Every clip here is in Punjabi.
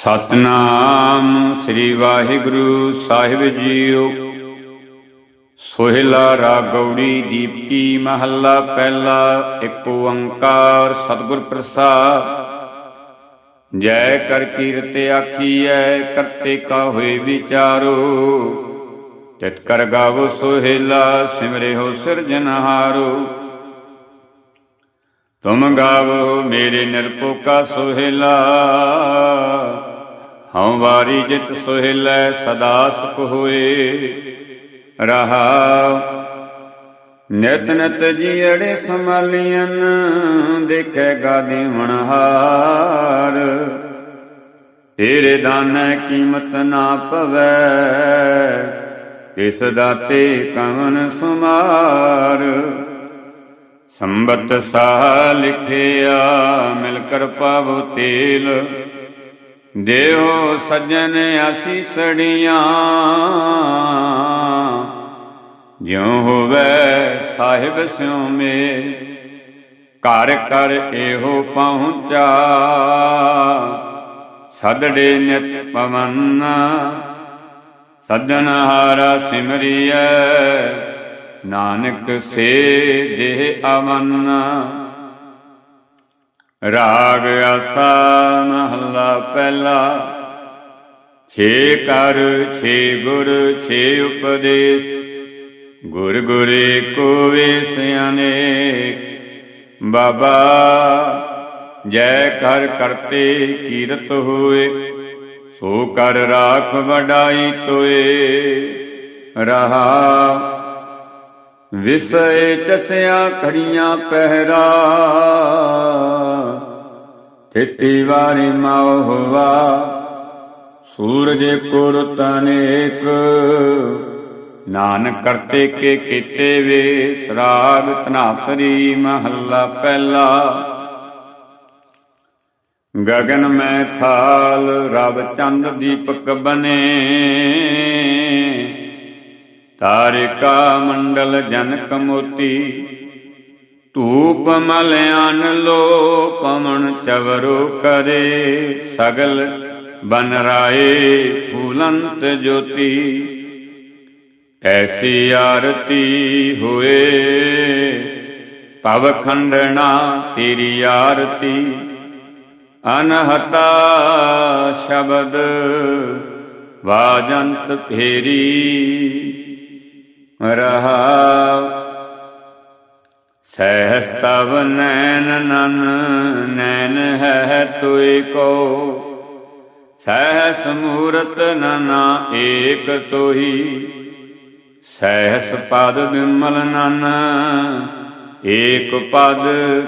ਸਤਨਾਮ ਸ੍ਰੀ ਵਾਹਿਗੁਰੂ ਸਾਹਿਬ ਜੀਓ। ਸੋਹਿਲਾ ਰਾਗੌੜੀ ਦੀਪਕੀ ਮਹੱਲਾ ਪਹਿਲਾ ਏਕ ਓੰਕਾਰ ਸਤਿਗੁਰ ਪ੍ਰਸਾਦ। ਜੈ ਕਰ ਕੀਰਤ ਆਖੀਐ, ਕਰਤੇ ਕਾ ਹੋਏ ਵਿਚਾਰੋ। ਤਿਤ ਕਰ ਗਾਵੋ ਸੋਹਿਲਾ, ਸਿਮਰੇ ਹੋ ਸਿਰਜਨਹਾਰੋ ਤੁਮ ਗਾਵੋ ਮੇਰੇ ਨਿਰਪੋਕਾ ਸੋਹਿਲਾ। ਹਉ ਵਾਰੀ ਜਿਤ ਸੋਹਿਲੈ ਸਦਾ ਸੁਖ ਹੋਏ। ਰਹਾ ਨਿਤ ਨਿਤ ਜੀੜੇ ਸਮਾਲੀਆਂ ਦੇਖੈ ਗਾਦੇ ਮਨਹਾਰ ਤੇਰੇ ਦਾਨੈ ਕੀਮਤ ਨਾ ਪਵੈ ਤਿਸ ਦਾਤੇ ਕਵਨ ਸੁਮਾਰ। ਸੰਬਤ ਸਾਹ ਲਿਖਿਆ ਮਿਲ ਕਰ ਪਾਵੋ ਤੇਲ। ਦੇਹੋ ਸੱਜਣ ਆਸੀਸੜੀਆਂ, ਜਿਉ ਹੋਵੇ ਸਾਹਿਬ ਸਿਉ ਮੇ ਘਰ ਕਰ ਇਹੋ ਪਹੁੰਚਾ। ਸਦੜੇ ਨਿਤ ਪਵਨ ਸੱਜਣ ਹਾਰਾ ਸਿਮਰਿਐ, ਨਾਨਕ ਸੇ ਦੇਹ ਅਮਨ ਰਾਗ ਆਸਾ ਮਹੱਲਾ ਪਹਿਲਾ। ਛੇ ਕਰ, ਛੇ ਗੁਰ, ਛੇ ਉਪਦੇਸ਼। ਗੁਰ ਗੁਰੇ ਕੋ ਵੇਸਿਆਨੇ ਬਾਬਾ, ਜੈ ਕਰ ਕਰਤੇ ਕੀਰਤ ਹੋਏ। ਸੋ ਕਰ ਰਾਖ ਵਡਾਈ ਤੋਏ। ਰਹਾ ਵਿਸਏ ਚਸਿਆ ਖੜੀਆਂ ਪਹਿਰਾ। ਤਿੱਤੀ ਵਾਰੀ ਮਾਉ ਹੋਵਾ, ਸੂਰਜ ਕੋਰ ਤਨੇਕ ਨਾਨਕ ਕਰਤੇ ਕੇ ਕੀਤੇ ਵੇ, ਸਰਾਗ ਤਨਾਸਰੀ ਮਹੱਲਾ ਪਹਿਲਾ। ਗਗਨ ਮੈਂ ਥਾਲ, ਰਬ ਚੰਦ ਦੀਪਕ ਬਨੇ। ਤਾਰਿਕਾ ਮੰਡਲ ਜਨਕ ਮੋਤੀ ਧੂਪ ਮਲਿਆਨ ਲੋ ਪਵਨ ਚਵਰੋ ਕਰੇ, ਸਗਲ ਬਨ ਰਾਏ ਫੂਲੰਤ ਜੋਤੀ। ਐਸੀ ਆਰਤੀ ਹੋਏ, ਭਵ ਖੰਡਣਾ ਤੇਰੀ ਆਰਤੀ। ਅਨਹਤਾ ਸ਼ਬਦ ਵਾਜੰਤ ਫੇਰੀ, ਰਹਾ ਸਹਿਸ ਤਵ ਨੈਨ ਨਨ ਨੈਨ ਹੈ ਤੁਇ ਕੋ। ਸਹਿਸ ਮੂਰਤ ਨਨਾ ਏਕ ਤੋਹੀ। ਸਹਿਸ ਪਦ ਬਿਮਲ ਨਨ, ਏਕ ਪਦ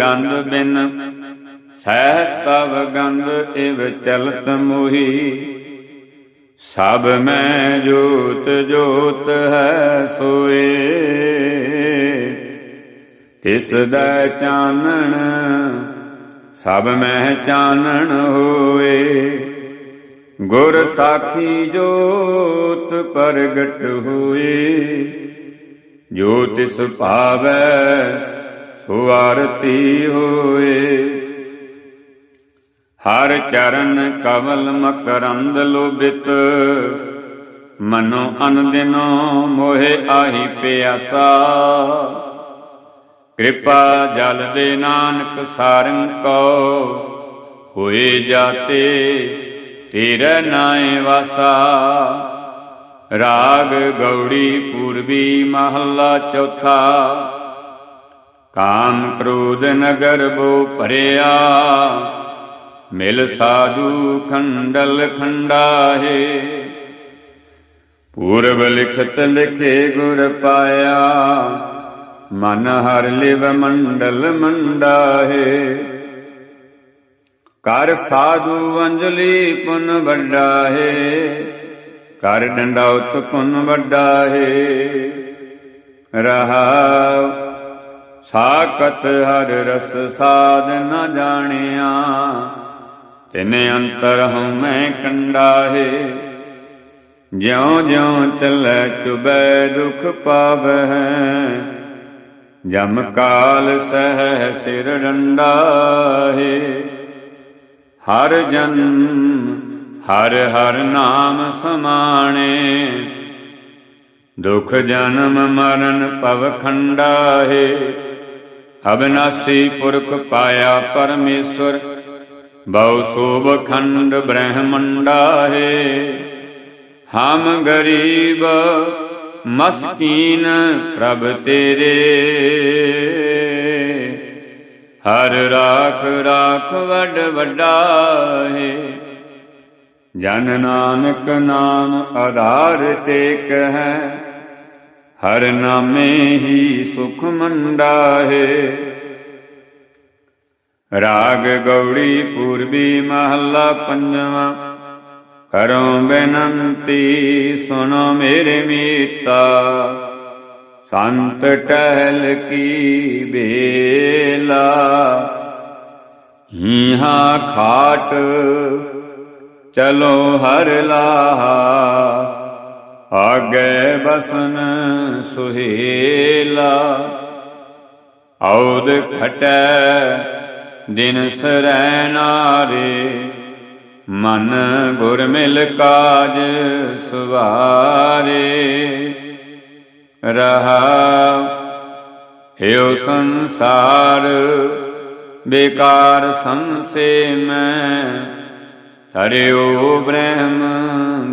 ਗੰਧ ਬਿਨ। ਸਹਿਸ ਤਵ ਗੰਧ ਇਵ ਚਲਤ ਮੋਹੀ। ਸਭ ਮੈਂ ਜੋਤ ਜੋਤ ਹੈ ਸੋਏ। ਤਿਸ ਦਾ ਚਾਨਣ, ਸਭ ਮੈਂ ਚਾਨਣ ਹੋਏ ਗੁਰ ਸਾਖੀ ਜੋਤ ਪ੍ਰਗਟ ਹੋਏ। ਜੋ ਤਿਸ ਭਾਵੈ, ਸੋ ਆਰਤੀ ਹੋਏ। ਹਰ ਚਰਨ ਕਮਲ ਮਕਰੰਦ ਲੋਭਿਤ, ਮਨੋ ਅਨਦਿਨੋ ਮੋਹਿ ਆਹੀ ਪਿਆਸਾ। ਕਿਰਪਾ ਜਲ ਦੇ ਨਾਨਕ ਸਾਰੰ ਕੋ। ਹੋਏ ਜਾਤੇ, ਤੇਰੇ ਨਾਏ ਵਾਸਾ। ਰਾਗ ਗੌੜੀ ਪੂਰਬੀ ਮਹੱਲਾ ਚੌਥਾ। ਕਾਮ ਕ੍ਰੋਧ ਨਗਰ ਬੋ ਭਰਿਆ। ਮਿਲ ਸਾਧੂ ਖੰਡਲ ਖੰਡਾਹੇ। ਪੂਰਬ ਲਿਖਤ ਲਿਖੇ ਗੁਰ ਪਾਇਆ। ਮਨ ਹਰ ਲਿਵ ਮੰਡਲ ਮੰਡਾਹੇ। ਕਰ ਸਾਧੂ ਅੰਜਲੀ ਪੁਨ ਵੱਡਾ ਹੈ ਕਰ ਡੰਡਾਉਤ ਪੁਨ ਵੱਡਾ ਹੈ ਰਹਾ ਸਾਕਤ ਹਰ ਰਸ ਸਾਧ ਨ ਜਾਣਿਆ। ਤਿਨ ਅੰਤਰ ਹਉ ਮੈਂ ਕੰਡਾ ਹੈ ਜਿਉ ਜਿਉ ਚੱਲੈ ਚੁਬੈ ਦੁਖ ਪਾਵਹਿ। ਜਮ ਕਾਲ ਸਹਿ ਸਿਰ ਡੰਡਾ ਹੈ ਹਰ ਜਨ ਹਰ ਹਰ ਨਾਮ ਸਮਾਣੇ। ਦੁਖ ਜਨਮ ਮਰਨ ਭਵ ਖੰਡਾਹੇ। ਅਬਨਾਸੀ ਪੁਰਖ ਪਾਇਆ ਪਰਮੇਸ਼ਰ ਬਹੁ ਸੋਭ ਖੰਡ ਬ੍ਰਹਮੰਡਾ ਹੈ ਹਮ ਗਰੀਬ ਮਸਕੀਨ ਪ੍ਰਭ ਤੇਰੇ। ਹਰ ਰਾਖ ਰਾਖ ਵੱਡ ਵੱਡਾ ਹੈ। ਜਨ ਨਾਨਕ ਨਾਮ ਆਧਾਰ ਤੇ ਹੈ ਹਰ ਨਾਮੇ ਹੀ ਸੁਖ ਮੰਡਾ ਹੈ। ਰਾਗ ਗੌੜੀ ਪੂਰਬੀ ਮਹੱਲਾ ਪੰਜਵਾਂ ਕਰੋ ਬੇਨੰਤੀ, ਸੁਣੋ ਮੇਰੇ ਮੀਤਾ। ਸੰਤ ਟਹਿਲ ਕੀ ਬੇਲਾ। ਹੀਹਾ ਖਾਟ, ਚਲੋ ਹਰ ਲਾਹਾ। ਆਗੇ ਬਸਨ ਸੁਹੇਲਾ। ਔਦ ਖਟੈ ਦਿਨ ਸਰੈ ਨਾਰੇ ਮਨ ਗੁਰ ਮਿਲ ਕਾਜ ਸੁਵਾਰੇ। ਰਹਾ ਹਿਉ ਸੰਸਾਰ, ਬੇਕਾਰ ਸੰਸੇ ਮੈਂ। ਹਰਿਓ ਬ੍ਰਹਮ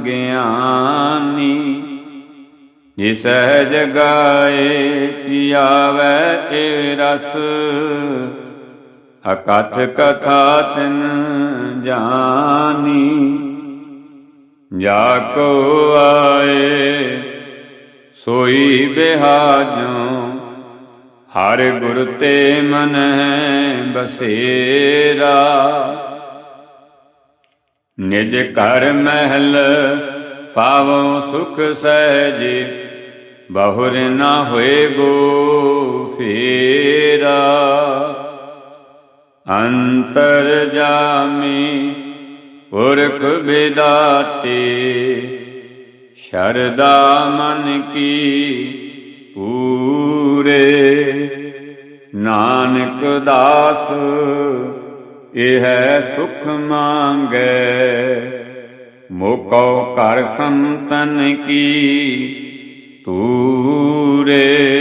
ਗਿਆਨੀ, ਜਿਸ ਜਗਾਏ ਪਿਆਵੈ ਏ ਰਸ। ਅਕਥ ਕਥਾ ਤਿਨ ਜਾਨੀ, ਜਾ ਕੋ ਆਏ, ਸੋਈ ਬਿਹਾਜੋ ਹਰ ਗੁਰ ਤੇ ਮਨ ਬਸੇਰਾ। ਨਿਜ ਘਰ ਮਹਿਲ ਪਾਵੋ ਸੁਖ ਸਹਿਜ, ਬਹੁਰ ਨਾ ਹੋਏ ਗੋ ਅੰਤਰ ਜਾਮੀ ਪੁਰਖ ਬਿਦਾਤੇ ਸ਼ਰਦਾ ਮਨ ਕੀ ਪੂਰੇ। ਨਾਨਕ ਦਾਸ, ਇਹ ਸੁਖ ਮੰਗੈ। ਮੋਕੋ ਕਰ ਸੰਤਨ ਕੀ ਤੂਰੇ